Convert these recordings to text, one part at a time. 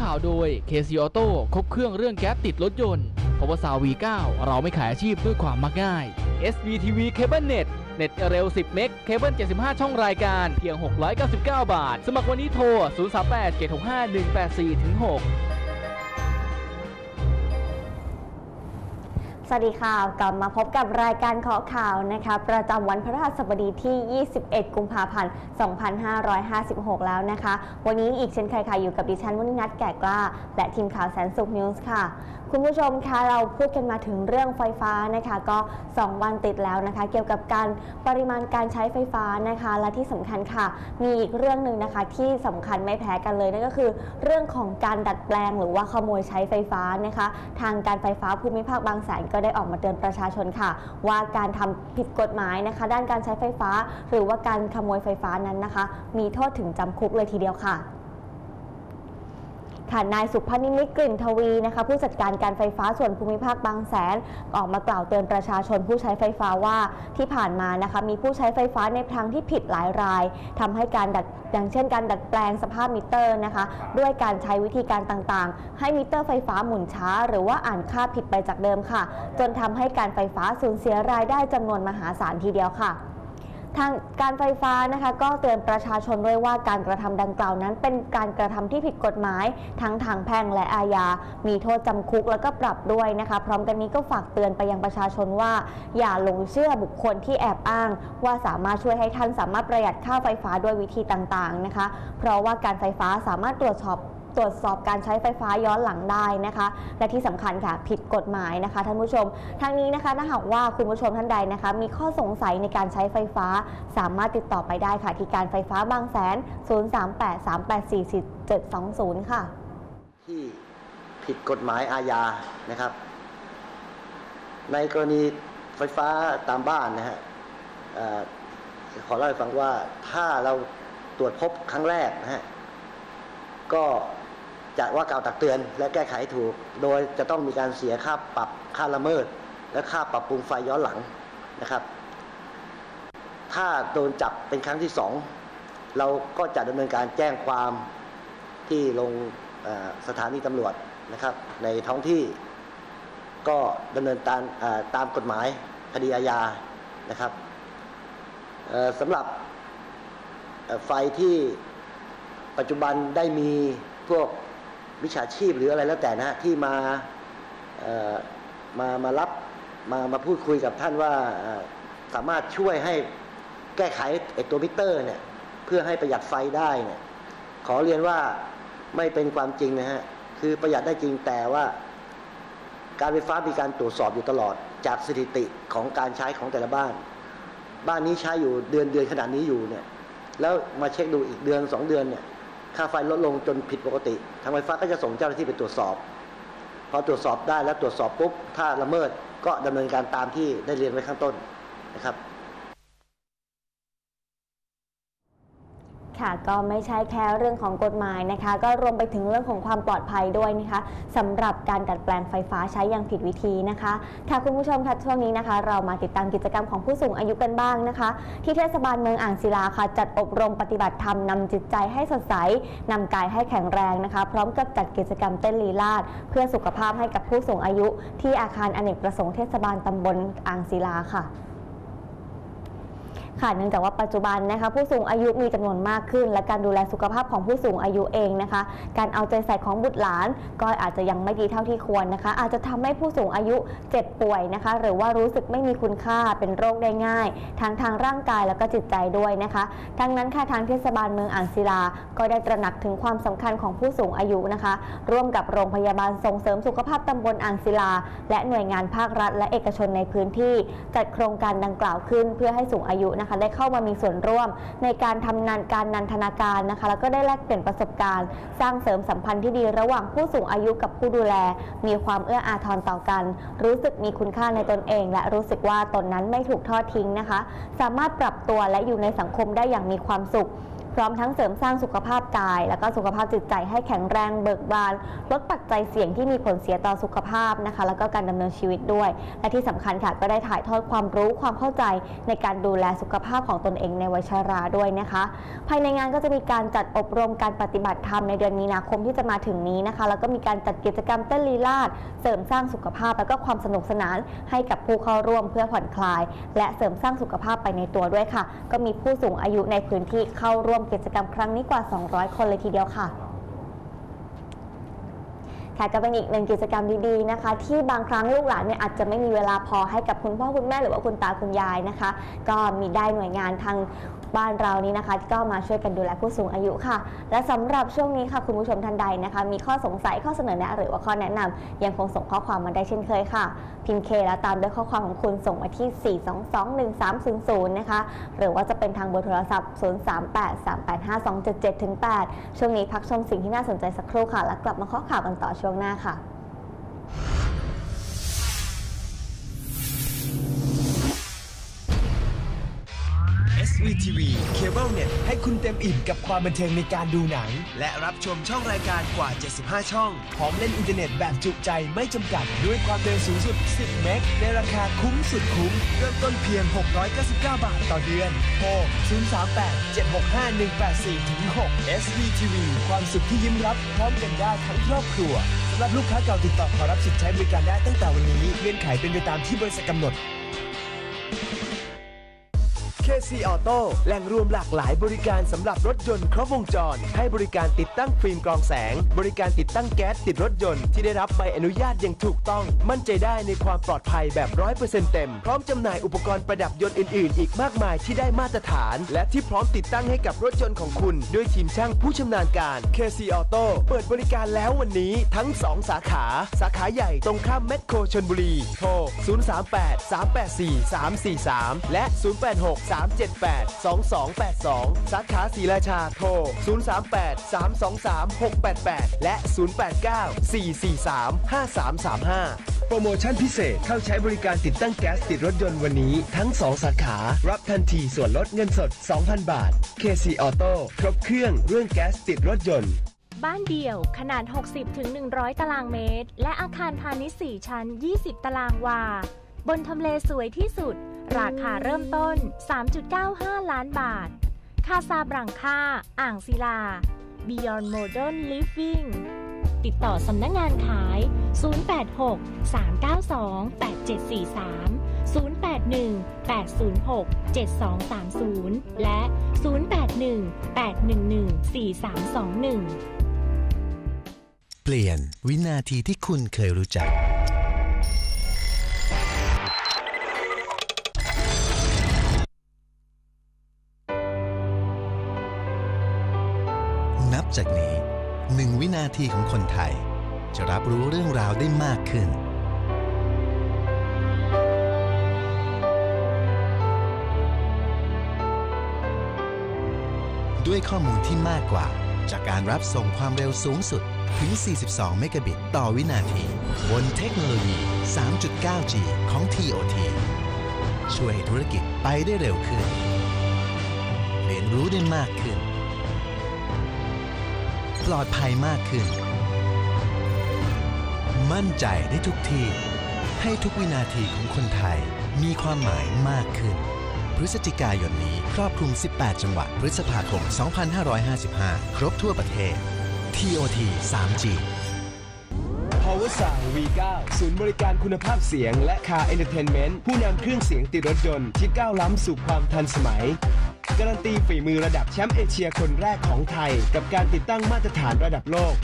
ข่าวโดย KC Auto ครบเครื่องเรื่องแก๊สติดรถยนต์พวสาวี9เราไม่ขายอาชีพด้วยความมักง่าย SBTV Cable Net เน็ตเร็ว 10 เมก เคเบิล 75 ช่องรายการ เพียง 699 บาท สมัครวันนี้โทร 038 765 184 6 สวัสดีค่ะ กลับมาพบกับรายการเคาะข่าวนะคะ ประจำวันพฤหัสบดีที่ 21 กุมภาพันธ์ 2556 แล้วนะคะ วันนี้อีกเช่นเคยค่ะ อยู่กับดิฉันวุฒินัทแก่กล้า และทีมข่าวแสนสุขนิวส์ค่ะ คุณผู้ชมคะเราพูดกันมาถึงเรื่องไฟฟ้านะคะ ก็ 2 วันติดแล้วนะคะ เกี่ยวกับการปริมาณการใช้ไฟฟ้านะคะ และที่สำคัญค่ะ มีอีกเรื่องหนึ่งนะคะที่สำคัญไม่แพ้กันเลยนั่นก็คือ เรื่องของการดัดแปลงหรือว่าขโมยใช้ไฟฟ้านะคะ ทางการไฟฟ้าภูมิภาคบางแสนก็ได้ออกมาเตือนประชาชนค่ะ ว่าการทำผิดกฎหมายนะคะ ด้านการใช้ไฟฟ้า หรือว่าการขโมยไฟฟ้านั้นนะคะ มีโทษถึงจำคุกเลยทีเดียวค่ะ ค่ะนายสุพนิมิตกลิ่นทวีนะคะผู้จัดการการไฟฟ้าส่วนภูมิภาคบางแสนออกมากล่าวเตือนประชาชนผู้ใช้ไฟฟ้าว่าที่ผ่านมานะคะมีผู้ใช้ไฟฟ้าในทางที่ผิดหลายรายทำให้การดัดอย่างเช่นการดัดแปลงสภาพมิเตอร์นะคะ ด้วยการใช้วิธีการต่างๆ ให้มิเตอร์ไฟฟ้าหมุนช้า หรือว่าอ่านค่าผิดไปจากเดิมค่ะ จนทำให้การไฟฟ้าสูญเสียรายได้จำนวนมหาศาลทีเดียวค่ะ ทางการไฟฟ้านะคะก็เตือนประชาชนด้วยว่าการกระทำดังกล่าวนั้น เป็นการกระทำที่ผิดกฎหมาย ทั้งทางแพ่งและอาญา มีโทษจำคุกแล้วก็ปรับด้วยนะคะ พร้อมกันนี้ก็ฝากเตือนไปยังประชาชนว่า อย่าหลงเชื่อบุคคลที่แอบอ้าง ว่าสามารถช่วยให้ท่านสามารถประหยัดค่าไฟฟ้าด้วยวิธีต่างๆนะคะ เพราะว่าการไฟฟ้าสามารถตรวจสอบ รวจสอบการใช้ไฟฟ้าย้อนหลังได้นะคะ และที่สำคัญค่ะผิดกฎหมายนะคะท่านผู้ชมทางนี้นะคะถ้าหากว่าคุณผู้ชมท่านใดนะคะ มีข้อสงสัยในการใช้ไฟฟ้า สามารถติดต่อไปได้ค่ะ ที่การไฟฟ้าบางแสน 038384720 ค่ะ ที่ผิดกฎหมายอาญานะครับ ในกรณีไฟฟ้าตามบ้านนะฮะขอเล่าให้ฟังว่าถ้าเราตรวจพบครั้งแรกนะฮะก็ จะว่ากล่าวตักเตือนและแก้ไขถูก โดยจะต้องมีการเสียค่าปรับค่าละเมิด และค่าปรับปรุงไฟย้อนหลังนะครับ ถ้าโดนจับเป็นครั้งที่สองเราก็จะดำเนินการแจ้งความที่ลงสถานีตำรวจนะครับ ในท้องที่ก็ดำเนินตามตามกฎหมายคดีอาญานะครับสำหรับไฟที่ปัจจุบันได้มีพวก วิชาชีพหรืออะไรแล้วแต่นะที่มาเอ่อมามารับมามาพูดคุยกับท่านว่าสามารถช่วยให้แก้ไขไอตัวมิเตอร์เนี่ยเพื่อให้ประหยัดไฟได้เนี่ยขอเรียนว่าไม่เป็นความจริงนะฮะคือประหยัดได้จริงแต่ว่า การไฟฟ้ามีการตรวจสอบอยู่ตลอด จากสถิติของการใช้ของแต่ละบ้าน บ้านนี้ใช้อยู่เดือนเดือนขนาดนี้อยู่เนี่ยแล้วมาเช็คดูอีกเดือนสองเดือนเนี่ย ค่าไฟลดลงจนผิดปกติทางไฟฟ้าก็จะส่งเจ้าหน้าที่ไปตรวจสอบ พอตรวจสอบได้แล้วตรวจสอบปุ๊บ ถ้าละเมิดก็ดำเนินการตามที่ได้เรียนไว้ข้างต้นนะครับ ค่ะก็ไม่ใช่แค่เรื่องของกฎหมายนะคะ ก็รวมไปถึงเรื่องของความปลอดภัยด้วยนะคะสำหรับการดัดแปลงไฟฟ้าใช้อย่างผิดวิธีนะคะ ค่ะคุณผู้ชมค่ะช่วงนี้นะคะ เรามาติดตามกิจกรรมของผู้สูงอายุกันบ้างนะคะ ที่เทศบาลเมืองอ่างศิลาค่ะ จัดอบรมปฏิบัติธรรมนำจิตใจให้สดใสนำกายให้แข็งแรงนะคะ พร้อมกับจัดกิจกรรมเต้นลีลาดเพื่อสุขภาพให้กับผู้สูงอายุ ที่อาคารอเนกประสงค์เทศบาลตำบลอ่างศิลาค่ะ ค่ะเนื่องจากว่าปัจจุบันนะคะ ผู้สูงอายุมีจำนวนมากขึ้น และการดูแลสุขภาพของผู้สูงอายุเองนะคะ การเอาใจใส่ของบุตรหลาน ก็อาจจะยังไม่ดีเท่าที่ควรนะคะ อาจจะทำให้ผู้สูงอายุเจ็บป่วยนะคะ หรือว่ารู้สึกไม่มีคุณค่าเป็นโรคได้ง่าย ทั้งทางร่างกายแล้วก็จิตใจด้วยนะคะทั้งนั้นค่ะทางเทศบาลเมืองอ่างศิลา ก็ได้ตระหนักถึงความสำคัญของผู้สูงอายุนะคะ ร่วมกับโรงพยาบาลส่งเสริมสุขภาพตำบลอ่างศิลา และหน่วยงานภาครัฐ และเอกชนในพื้นที่ จัดโครงการดังกล่าวขึ้นเพื่อให้สูงอายุนะคะ ได้เข้ามามีส่วนร่วมในการทำงานการนันทนาการนะคะ แล้วก็ได้แลกเปลี่ยนประสบการณ์ สร้างเสริมสัมพันธ์ที่ดีระหว่างผู้สูงอายุกับผู้ดูแล มีความเอื้ออาทรต่อกัน รู้สึกมีคุณค่าในตนเอง และรู้สึกว่าตนนั้นไม่ถูกทอดทิ้งนะคะ สามารถปรับตัวและอยู่ในสังคมได้อย่างมีความสุข พร้อมทั้งเสริมสร้างสุขภาพกาย แล้วก็สุขภาพจิตใจให้แข็งแรงเบิกบาน ลดปัจจัยเสี่ยงที่มีผลเสียต่อสุขภาพนะคะ แล้วก็การดำเนินชีวิตด้วย และที่สำคัญค่ะก็ได้ถ่ายทอดความรู้ความเข้าใจในการดูแลสุขภาพของตนเองในวัยชราด้วยนะคะ ภายในงานก็จะมีการจัดอบรมการปฏิบัติธรรมในเดือนมีนาคมที่จะมาถึงนี้นะคะ แล้วก็มีการจัดกิจกรรมเต้นลีลาศเสริมสร้างสุขภาพแล้วก็ความสนุกสนานให้กับผู้เข้าร่วมเพื่อผ่อนคลาย และเสริมสร้างสุขภาพไปในตัวด้วยค่ะ ก็มีผู้สูงอายุในพื้นที่เข้าร่วมกิจกรรมครั้งนี้กว่า 200 คนเลยทีเดียวค่ะค่ะก็เป็นอีกหนึ่งกิจกรรมดีๆนะคะ ที่บางครั้งลูกหลานเนี่ยอาจจะไม่มีเวลาพอให้กับคุณพ่อคุณแม่หรือว่าคุณตาคุณยายนะคะ ก็มีได้หน่วยงานทาง บ้านเรานี้นะคะก็มาช่วยกันดูแลผู้สูงอายุค่ะ และสำหรับช่วงนี้ค่ะคุณผู้ชมท่านใดนะคะ มีข้อสงสัยข้อเสนอแนะหรือว่าข้อแนะนำยังคงส่งข้อความมาได้เช่นเคยค่ะ พิมพ์เคแล้วตามด้วยข้อความของคุณส่งมาที่ 4221300 นะคะ หรือว่าจะเป็นทางเบอร์โทรศัพท์ 038385277-8 ช่วงนี้พักชมสิ่งที่น่าสนใจสักครู่ค่ะ แล้วกลับมาข้อข่าวกันต่อช่วงหน้าค่ะ SVTV Cable Net ให้คุณเต็มอิ่มกับความบันเทิงในการดูหนัง และรับชมช่องรายการกว่า 75 ช่อง พร้อมเล่นอินเทอร์เน็ตแบบจุใจไม่จำกัด ด้วยความเร็วสูงสุด 10 เมกในราคาคุ้มสุดคุ้ม เริ่มต้นเพียง 699 บาทต่อเดือนโทร038 765 184ถึง6 SVTV ความสุขที่ยิ้มรับพร้อมกันได้ทั้งครอบครัวสำหรับลูกค้าเก่าติดต่อขอรับสิทธิ์ใช้บริการได้ตั้งแต่วันนี้เงื่อนไขเป็นไปตามที่บริษัทกำหนด KC Auto แหล่งรวมหลากหลายบริการสำหรับรถยนต์ครบวงจร ให้บริการติดตั้งฟิล์มกรองแสง บริการติดตั้งแก๊สติดรถยนต์ที่ได้รับใบอนุญาตอย่างถูกต้อง มั่นใจได้ในความปลอดภัยแบบ 100%เต็ม พร้อมจำหน่ายอุปกรณ์ประดับยนต์อื่น ๆ อีกมากมายที่ได้มาตรฐาน และที่พร้อมติดตั้งให้กับรถยนต์ของคุณ ด้วยทีมช่างผู้ชำนาญการ KC Auto เปิดบริการแล้ววันนี้ทั้ง 2 สาขา สาขาใหญ่ตรงข้ามแมคโครชนบุรี โทร 038 384 343 และ 086 378 2282 สาขาศรีราชาโทร 038 323 688 และ 089 443 5335 โปรโมชั่นพิเศษเข้าใช้บริการติดตั้งแก๊สติดรถยนต์วันนี้ทั้ง 2 สาขา รับทันทีส่วนลดเงินสด 2,000 บาท KC Auto ครบเครื่องเรื่องแก๊สติดรถยนต์บ้านเดี่ยวขนาด 60-100 ตารางเมตร และอาคารพาณิชย์ 4 ชั้น 20 ตารางวา บนทำเลสวยที่สุด ราคาเริ่มต้น 3.95 ล้านบาท คาซาบรังคา อ่างศิลา Beyond Modern Living ติดต่อสำนักงงานขาย 086 392 8743 081 806 7230 และ 081 811 4321 เปลี่ยนวินาทีที่คุณเคยรู้จัก จากนี้หนึ่งวินาทีของคนไทย จะรับรู้เรื่องราวได้มากขึ้น ด้วยข้อมูลที่มากกว่า จากการรับส่งความเร็วสูงสุดถึง 42 เมกะบิตต่อวินาที บนเทคโนโลยี 3.9G ของ TOT ช่วยให้ธุรกิจไปได้เร็วขึ้น เรียนรู้ได้มากขึ้น ลอดภัยมากขึ้น มั่นใจได้ทุกที่ให้ทุกวินาทีของคนไทยมีความหมายมากขึ้น พฤศจิกายนนี้ครอบคลุม 18 จังหวัด พฤษภาคม 2555 ครบทั่วประเทศ TOT 3G Power Sound V9 ศูนย์บริการคุณภาพเสียงและ Car Entertainment ผู้นำเครื่องเสียงติดรถยนต์ที่ก้าวล้ำสู่ความทันสมัย การันตีฝีมือระดับแชมป์เอเชียคนแรกของไทย กับการติดตั้งมาตรฐานระดับโลก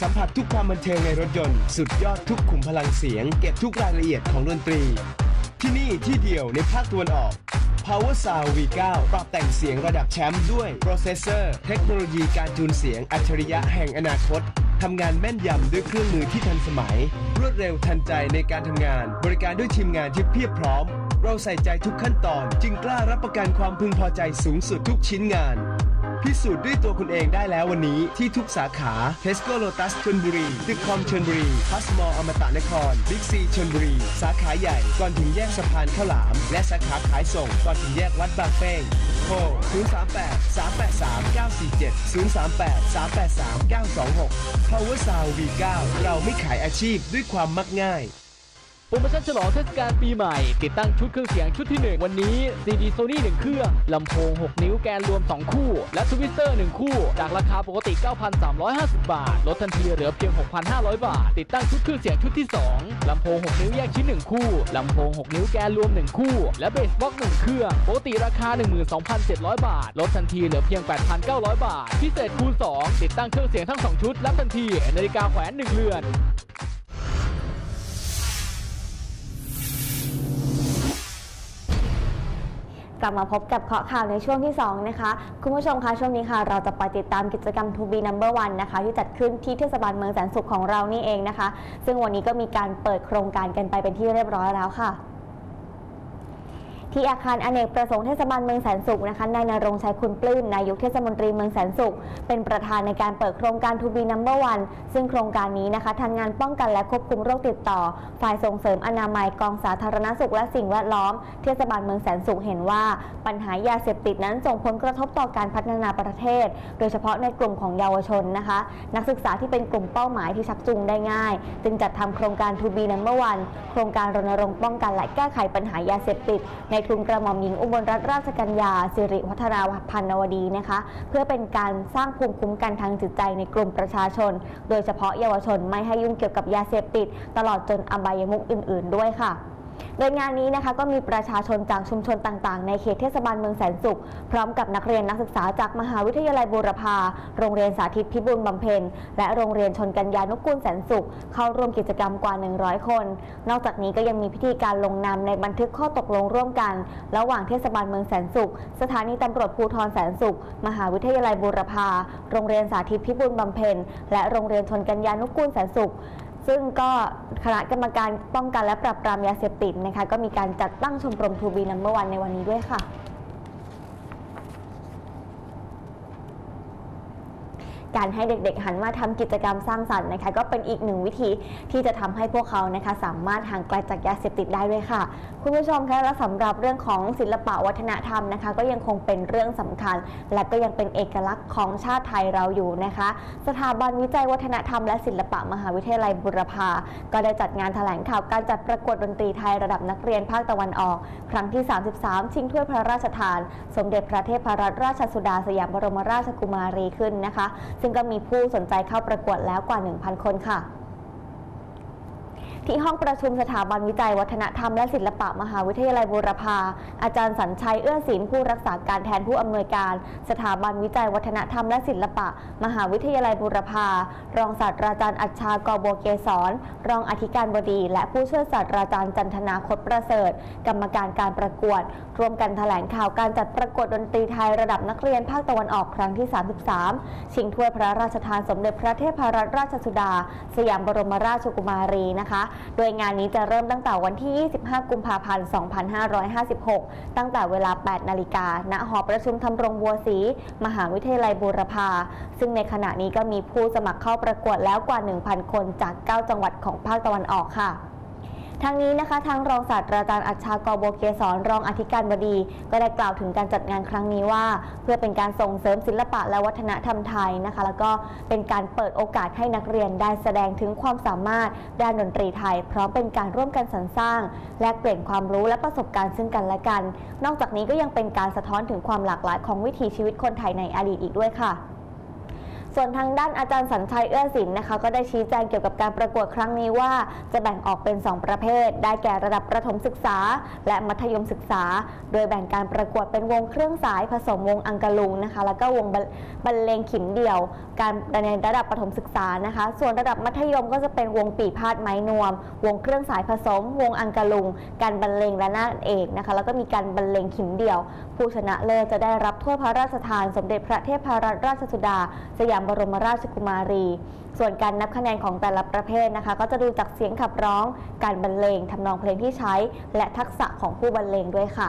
สัมผัสทุกความบันเทิงในรถยนต์ สุดยอดทุกขุมพลังเสียง เก็บทุกรายละเอียดของดนตรี ที่นี่ที่เดียวในภาคตะวันออก Power Sound V9 ปรับแต่งเสียงระดับแชมป์ด้วยโปรเซสเซอร์ เทคโนโลยีการจูนเสียงอัจฉริยะแห่งอนาคต ทำงานแม่นยำด้วยเครื่องมือที่ทันสมัย รวดเร็วทันใจในการทำงาน บริการด้วยทีมงานที่เพียบพร้อม เราใส่ใจทุกขั้นตอน จึงกล้ารับประกันความพึงพอใจสูงสุดทุกชิ้นงาน พิสูจน์ด้วยตัวคุณเองได้แล้ววันนี้ที่ทุกสาขา Tesco Lotus ชนบุรีตึกคอมชนบุรีพัสมออมตะนครบิ๊กซีชนบุรี สาขาใหญ่ก่อนถึงแยกสะพานข้าวหลาม และสาขาขายส่งก่อนถึงแยกวัดบางเป้งโทร038 383 947 038 383 926 Power Sound V9 เราไม่ขายอาชีพด้วยความมักง่าย โปรโมชั่นฉลองเทศกาลปีใหม่ ติดตั้งชุดเครื่องเสียงชุดที่ 1 วันนี้ CD Sony 1 เครื่อง ลำโพง 6 นิ้วแกนรวม 2 คู่ และทวิตเตอร์ 1 คู่ จากราคาปกติ 9,350 บาท ลดทันทีเหลือเพียง 6,500 บาท ติดตั้งชุดเครื่องเสียงชุดที่ 2 ลำโพง 6 นิ้วแยกชิ้น 1 คู่ ลำโพง 6 นิ้วแกนรวม 1 คู่ และเบสบ็อกซ์1เครื่อง ปกติราคา 12,700 บาท ลดทันทีเหลือเพียง 8,900 บาท พิเศษคูณ 2 ติดตั้งเครื่องเสียงทั้ง 2 ชุดรับทันทีนาฬิกาแขวน1เรือน กลับมาพบกับเคาะข่าวในช่วงที่ 2 นะคะ คุณผู้ชมคะช่วงนี้ค่ะ เราจะไปติดตามกิจกรรม To Be Number One นะคะ ที่จัดขึ้นที่เทศบาลเมืองแสนสุขของเรานี่เองนะคะ ซึ่งวันนี้ก็มีการเปิดโครงการกันไปเป็นที่เรียบร้อยแล้วค่ะ ที่อาคารอเนกประสงค์เทศบาลเมืองแสนสุขนะคะนายนรงชัยคุณปลื้มนายกเทศมนตรีเมืองแสนสุข เป็นประธานในการเปิดโครงการ To Be Number One ซึ่งโครงการนี้นะคะทางงานป้องกันและควบคุมโรคติดต่อ ฝ่ายส่งเสริมอนามัยกองสาธารณสุขและสิ่งแวดล้อม เทศบาลเมืองแสนสุขเห็นว่า ปัญหายาเสพติดนั้นส่งผลกระทบต่อการพัฒนาประเทศ โดยเฉพาะในกลุ่มของเยาวชนนะคะ นักศึกษาที่เป็นกลุ่มเป้าหมายที่ชักจูงได้ง่าย จึงจัดทำโครงการ To Be Number One โครงการรณรงค์ป้องกันและแก้ไขปัญหายาเสพติดในทุนกระหม่อมหญิงอุบลรัตนราชกัญญาสิริวัฒนาพันนวดีนะคะ เพื่อเป็นการสร้างภูมิคุ้มกันทางจิตใจในกลุ่มประชาชน โดยเฉพาะเยาวชนไม่ให้ยุ่งเกี่ยวกับยาเสพติด ตลอดจนอบายมุกอื่น ๆ ด้วยค่ะ โดยงานนี้นะคะก็มีประชาชนจากชุมชนต่างๆ ในเขตเทศบาลเมืองแสนสุข พร้อมกับนักเรียนนักศึกษาจากมหาวิทยาลัยบูรพา โรงเรียนสาธิตพิบูลบำเพ็ญ และโรงเรียนชนกัญญานุกูลแสนสุข เข้าร่วมกิจกรรมกว่า 100 คน นอกจากนี้ก็ยังมีพิธีการลงนามในบันทึกข้อตกลงร่วมกัน ระหว่างเทศบาลเมืองแสนสุข สถานีตำรวจภูธรแสนสุข มหาวิทยาลัยบูรพา โรงเรียนสาธิตพิบูลบำเพ็ญ และโรงเรียนชนกัญญานุกูลแสนสุข ซึ่งก็คณะกรรมการป้องกันและปราบปรามยาเสพติดนะคะก็มีการจัดตั้งชมรมทูบีนัมเบอร์วันในวันนี้ด้วยค่ะ การให้เด็กๆ หันมาทำกิจกรรมสร้างสรรค์นะคะ ก็เป็นอีกหนึ่งวิธีที่จะทำให้พวกเขานะคะ สามารถห่างไกลจากยาเสพติดได้ด้วยค่ะ คุณผู้ชมคะและสำหรับเรื่องของศิลปะวัฒนธรรมนะคะ ก็ยังคงเป็นเรื่องสำคัญ และก็ยังเป็นเอกลักษณ์ของชาติไทยเราอยู่นะคะ สถาบันวิจัยวัฒนธรรมและศิลปะมหาวิทยาลัยบุรพาก็ได้จัดงานแถลงข่าวการจัดประกวดดนตรีไทยระดับนักเรียนภาคตะวันออก ครั้งที่ 33 ชิงถ้วยพระราชทาน สมเด็จพระเทพรัตนราชสุดาสยามบรมราชกุมารีขึ้นนะคะซึ่งก็มีผู้สนใจเข้าประกวดแล้วกว่า 1,000 คนค่ะ ที่ห้องประชุมสถาบันวิจัย วัฒนธรรมและศิลปะมหาวิทยาลัยบูรพา อาจารย์สัญชัยเอื้อศิลป์ผู้รักษาการแทนผู้อำนวยการ สถาบันวิจัย วัฒนธรรมและศิลปะ มหาวิทยาลัยบูรพา รองศาสตราจารย์อัชชากอบวเกศรรองอธิการบดี และผู้ช่วยศาสตราจารย์จันทนาคตประเสริฐ กรรมการการประกวด ร่วมกันแถลงข่าวการจัดประกวดดนตรีไทยระดับนักเรียนภาคตะวันออกครั้งที่ 33 ชิงถ้วยพระราชทานสมเด็จพระเทพรัตนราชสุดา สยามบรมราชกุมารีนะคะโดยงานนี้จะเริ่มตั้งแต่วันที่ 25 กุมภาพันธ์ 2556 ตั้งแต่เวลา 8 นาฬิกา ณ หอประชุมทำรงบัวศรี มหาวิทยาลัยบูรพา ซึ่งในขณะนี้ก็มีผู้สมัครเข้าประกวดแล้วกว่า 1,000 คนจาก 9 จังหวัดของภาคตะวันออกค่ะ ทางนี้นะคะทางรองศาสตราจารย์อัชชากรโบเกศรรองอธิการบดี ก็ได้กล่าวถึงการจัดงานครั้งนี้ว่า เพื่อเป็นการส่งเสริมศิลปะและวัฒนธรรมไทยนะคะ แล้วก็เป็นการเปิดโอกาสให้นักเรียนได้แสดงถึงความสามารถด้านดนตรีไทย พร้อมเป็นการร่วมกันสรรสร้าง และเปลี่ยนความรู้และประสบการณ์ซึ่งกันและกัน นอกจากนี้ก็ยังเป็นการสะท้อนถึงความหลากหลายของวิถีชีวิตคนไทยในอดีตอีกด้วยค่ะ ส่วนทางด้านอาจารย์สัญชัยเอื้อศิลป์นะคะ ก็ได้ชี้แจงเกี่ยวกับการประกวดครั้งนี้ว่า จะแบ่งออกเป็น 2 ประเภท ได้แก่ระดับประถมศึกษา และมัธยมศึกษา โดยแบ่งการประกวดเป็นวงเครื่องสายผสมวงอังกะลุงนะคะ แล้วก็วงบรรเลงขิมเดี่ยว การในระดับประถมศึกษานะคะ ส่วนระดับมัธยมก็จะเป็นวงปีพาดไม้นวม วงเครื่องสายผสม วงอังกะลุง การบรรเลงและนาเอกนะคะ แล้วก็มีการบรรเลงขิมเดี่ยว ผู้ชนะเลิศจะได้รับถ้วยพระราชทาน สมเด็จพระเทพรัตนราชสุดาสยามบรมราชกุมารี ส่วนการนับคะแนนของแต่ละประเภทนะคะ ก็จะดูจากเสียงขับร้อง การบรรเลงทำนองเพลงที่ใช้ และทักษะของผู้บรรเลงด้วยค่ะ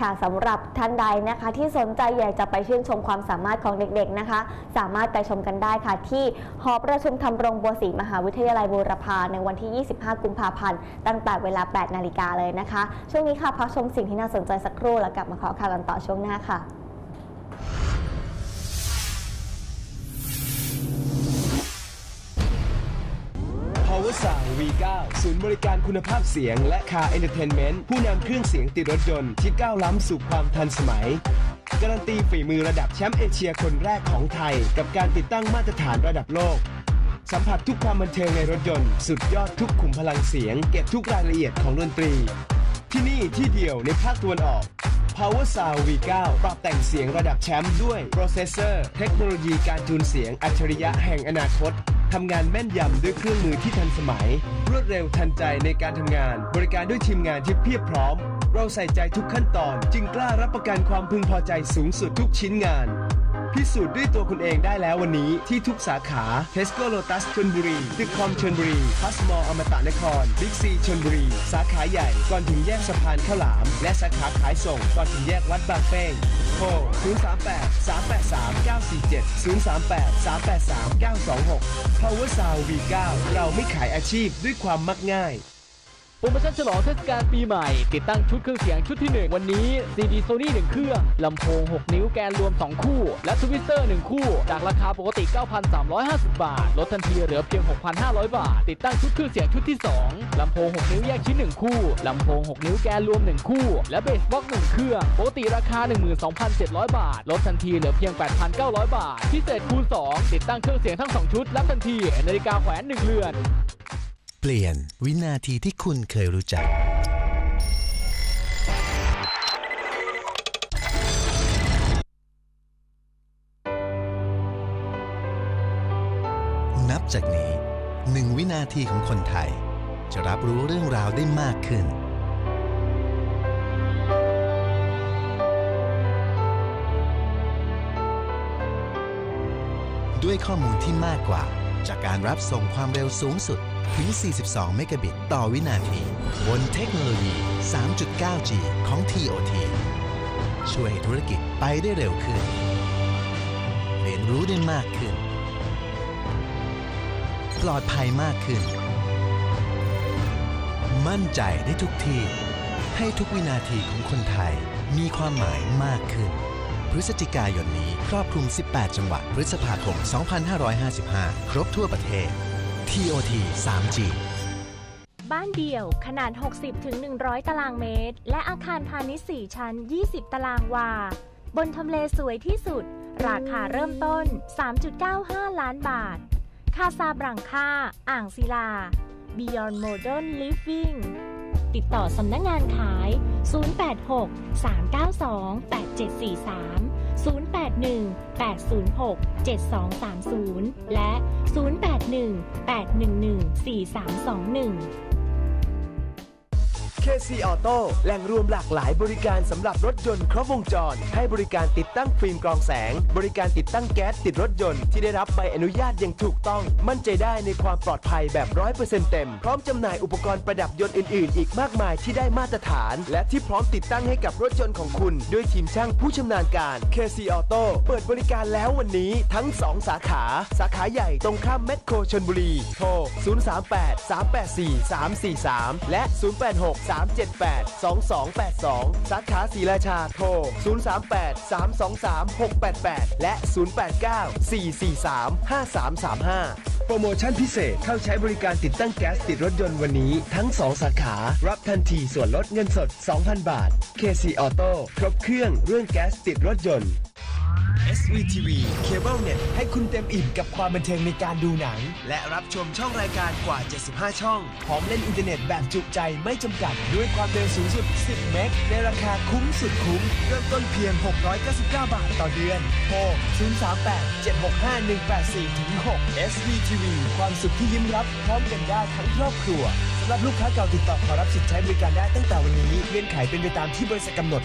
ค่ะสำหรับท่านใดนะคะ ที่สนใจอยากจะไปชื่นชมความสามารถของเด็กๆนะคะ สามารถไปชมกันได้ค่ะ ที่หอประชุมธรรมรงบัวศรีมหาวิทยาลัยบูรพาในวันที่ 25 กุมภาพันธ์ตั้งแต่เวลา 8 นาฬิกาเลยนะคะ ช่วงนี้ค่ะพักชมสิ่งที่น่าสนใจสักครู่แล้วกลับมาขอข่าวกันต่อช่วงหน้าค่ะ V9 ศูนย์บริการคุณภาพเสียงและ Car Entertainment ผู้นำเครื่องเสียงติดรถยนต์ที่ก้าวล้ำสู่ความทันสมัย การันตีฝีมือระดับแชมป์เอเชียคนแรกของไทย กับการติดตั้งมาตรฐานระดับโลก สัมผัสทุกความบันเทิงในรถยนต์ สุดยอดทุกขุมพลังเสียง เก็บทุกรายละเอียดของดนตรี ที่นี่ที่เดียวในภาคตะวันออก Power Sound V9 ปรับแต่งเสียงระดับแชมป์ด้วยโปรเซสเซอร์ เทคโนโลยีการจูนเสียงอัจฉริยะแห่งอนาคต ทำงานแม่นยำด้วยเครื่องมือที่ทันสมัย รวดเร็วทันใจในการทำงาน บริการด้วยทีมงานที่เพียบพร้อม เราใส่ใจทุกขั้นตอน จึงกล้ารับประกันความพึงพอใจสูงสุดทุกชิ้นงาน พิสูจน์ด้วยตัวคุณเองได้แล้ววันนี้ที่ทุกสาขา Tesco Lotus ชนบุรีตึกคอมชนบุรีพัสมออมตะนครบิ๊กซีชนบุรี สาขาใหญ่ก่อนถึงแยกสะพานข้าวหลาม และสาขาขายส่งก่อนถึงแยกวัดบางเป้งโทร038 383 947 038 383 926 Power Sound V9 เราไม่ขายอาชีพด้วยความมักง่าย โปรโมชั่นฉลองเทศกาลปีใหม่ ติดตั้งชุดเครื่องเสียงชุดที่ 1 วันนี้ CD Sony 1 เครื่อง ลำโพง 6 นิ้วแกนรวม 2 คู่ และทวิตเตอร์ 1 คู่ จากราคาปกติ 9,350 บาท ลดทันทีเหลือเพียง 6,500 บาท ติดตั้งชุดเครื่องเสียงชุดที่ 2 ลำโพง 6 นิ้วแยกชิ้น 1 คู่ ลำโพง 6 นิ้วแกนรวม 1 คู่ และเบสบ็อกซ์1เครื่อง ปกติราคา 12,700 บาท ลดทันทีเหลือเพียง 8,900 บาท พิเศษคูณ 2 ติดตั้งเครื่องเสียงทั้ง 2 ชุดรับทันทีนาฬิกาแขวน 1 เรือน เปลี่ยนวินาทีที่คุณเคยรู้จัก นับจากนี้หนึ่งวินาทีของคนไทย จะรับรู้เรื่องราวได้มากขึ้น ด้วยข้อมูลที่มากกว่าจากการรับส่งความเร็วสูงสุด ถึง 42 เมกะบิตต่อวินาที บนเทคโนโลยี 3.9G ของ TOT ช่วยให้ธุรกิจไปได้เร็วขึ้น เรียนรู้ได้มากขึ้น ปลอดภัยมากขึ้น มั่นใจได้ทุกที่ ให้ทุกวินาทีของคนไทยมีความหมายมากขึ้น พฤศจิกายนนี้ครอบคลุม 18 จังหวัด พฤษภาคม 2555 ครบทั่วประเทศ TOT 3G บ้านเดี่ยวขนาด 60-100 ตารางเมตร และอาคารพาณิชย์4ชั้น 20 ตารางวา บนทำเลสวยที่สุด ราคาเริ่มต้น 3.95 ล้านบาท คาซาบรังค่า อ่างศิลา Beyond Modern Living ติดต่อสำนักงงานขาย 086 392 8743 081 806 7230 และ 081 811 4321 KC Auto แหล่งรวมหลากหลายบริการสำหรับรถยนต์ครบวงจร ให้บริการติดตั้งฟิล์มกรองแสง บริการติดตั้งแก๊สติดรถยนต์ที่ได้รับใบอนุญาตอย่างถูกต้อง มั่นใจได้ในความปลอดภัยแบบร้อยเปอร์เซ็นต์เต็ม พร้อมจำหน่ายอุปกรณ์ประดับยนต์อื่น ๆ อีกมากมายที่ได้มาตรฐาน และที่พร้อมติดตั้งให้กับรถยนต์ของคุณ ด้วยทีมช่างผู้ชำนาญการ KC Auto เปิดบริการแล้ววันนี้ทั้ง 2 สาขา สาขาใหญ่ตรงข้ามแมคโครชนบุรีโทร 038 384 343 และ 086 378 2282 สาขาศรีราชาโทร 038 323 688 และ 089 443 5335โปรโมชั่นพิเศษเข้าใช้บริการติดตั้งแก๊สติดรถยนต์วันนี้ทั้ง 2 สาขา รับทันทีส่วนลดเงินสด 2,000 บาท KC Auto ครบเครื่องเรื่องแก๊สติดรถยนต์ SVTV Cable Net ให้คุณเต็มอิ่มกับความบันเทิงในการดูหนัง และรับชมช่องรายการกว่า 75 ช่อง พร้อมเล่นอินเทอร์เน็ตแบบจุใจไม่จำกัด ด้วยความเร็วสูงสุด 10 เมกในราคาคุ้มสุดคุ้ม เริ่มต้นเพียง 699 บาทต่อเดือนโทร038 765 184 6 SVTV ความสุขที่ยิ้มรับพร้อมกันได้ทั้งครอบครัวสำหรับลูกค้าเก่าติดต่อขอรับสิทธิ์ใช้บริการได้ตั้งแต่วันนี้เงื่อนไขเป็นไปตามที่บริษัทกำหนด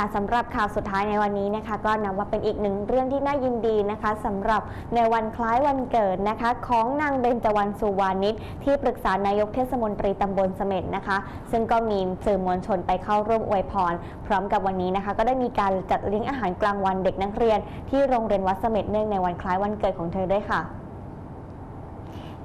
ค่ะสำหรับข่าวสุดท้ายในวันนี้นะคะ ก็นับว่าเป็นอีกหนึ่งเรื่องที่น่ายินดีนะคะสำหรับในวันคล้ายวันเกิดนะคะ ของนางเบญจวรรณสุวานิชที่ปรึกษานายกเทศมนตรีตำบลเสม็ดนะคะ ซึ่งก็มีสื่อมวลชนไปเข้าร่วมอวยพร พร้อมกับวันนี้นะคะ ก็ได้มีการจัดเลี้ยงอาหารกลางวันเด็กนักเรียน ที่โรงเรียนวัดเสม็ดเนื่องในวันคล้ายวันเกิดของเธอด้วยค่ะ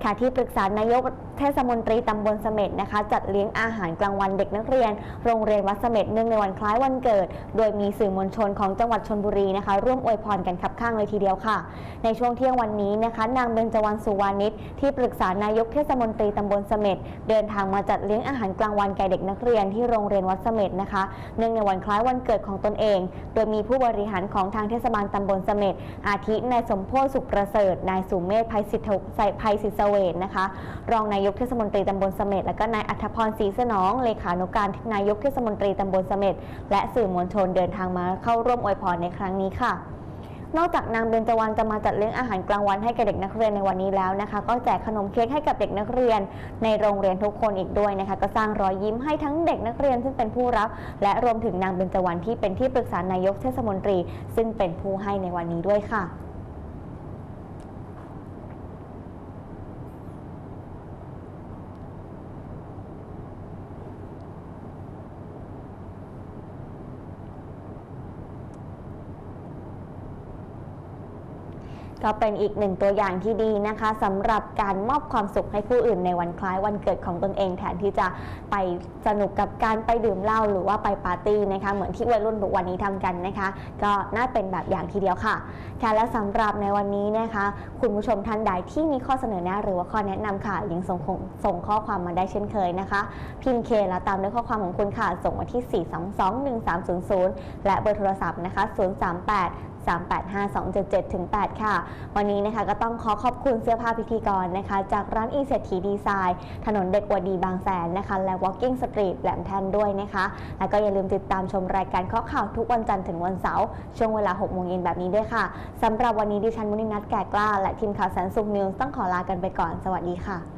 ค่ะที่ปรึกษานายก เทศมนตรีตำบลเสม็ดนะคะ จัดเลี้ยงอาหารกลางวันเด็กนักเรียน โรงเรียนวัดเสม็ดเนื่องในวันคล้ายวันเกิด โดยมีสื่อมวลชนของจังหวัดชนบุรีนะคะ ร่วมอวยพรกันคับข้างเลยทีเดียวค่ะ ในช่วงเที่ยงวันนี้นะคะ นางเบญจวรรณสุวานิชที่ปรึกษานายกเทศมนตรีตำบลเสม็ดเดินทางมาจัดเลี้ยงอาหารกลางวันแก่เด็กนักเรียนที่โรงเรียนวัดเสม็ดนะคะเนื่องในวันคล้ายวันเกิดของตนเอง โดยมีผู้บริหารของทางเทศบาลตำบลเสม็ดอาทินายสมโพธิสุขประเสริฐนายสุเมธภัยสิทธิ์ภัยสิทธิเสวทนะคะ รองนายายกเทศมนตรีตำบลเสม็ดและก็นายอัธพรศรีสนอง เลขานุการนายกเทศมนตรีตำบลเสม็ดและสื่อมวลชนเดินทางมาเข้าร่วมอวยพรในครั้งนี้ค่ะนอกจากนางเบญจวรรณจะมาจัดเลี้ยงอาหารกลางวันให้แก่เด็กนักเรียนในวันนี้แล้วนะคะ ก็แจกขนมเค้กให้กับเด็กนักเรียน ในโรงเรียนทุกคนอีกด้วยนะคะ ก็สร้างรอยยิ้มให้ทั้งเด็กนักเรียนซึ่งเป็นผู้รับ และรวมถึงนางเบญจวรรณที่เป็นที่ปรึกษานายกเทศมนตรี ซึ่งเป็นผู้ให้ในวันนี้ด้วยค่ะ ก็เป็นอีกหนึ่งตัวอย่างที่ดีนะคะสำหรับการมอบความสุขให้ผู้อื่นในวันคล้ายวันเกิดของตนเอง แทนที่จะไปสนุกกับการไปดื่มเหล้าหรือว่าไปปาร์ตี้นะคะเหมือนที่วัยรุ่นทุกวันนี้ทำกันนะคะ ก็น่าเป็นแบบอย่างทีเดียวค่ะค่ะและสำหรับในวันนี้นะคะ คุณผู้ชมท่านใดที่มีข้อเสนอแนะหรือว่าข้อแนะนำค่ะยังส่งของส่งข้อความมาได้เช่นเคยนะคะพิมพ์เคแล้วตามด้วยข้อความของคุณค่ะส่งมาที่ 4221300 และเบอร์โทรศัพท์นะคะ038 385 277 8ค่ะ วันนี้นะคะก็ต้องขอขอบคุณเสื้อผ้าพิธีกรนะคะ จากร้านอีเศรษฐีดีไซน์ ถนนเด็กวดีบางแสนนะคะ และ Walking Street แหลมแทนด้วยนะคะ แล้วก็อย่าลืมติดตามชมรายการข้อข่าวทุกวันจันทร์ถึงวันเสาร์ช่วงเวลา6โมงเย็นแบบนี้ด้วยค่ะสำหรับวันนี้ดิฉันมุนินัทแก่กล้า และทีมข่าวแสนสุขนิวส์ต้องขอลากันไปก่อนสวัสดีค่ะ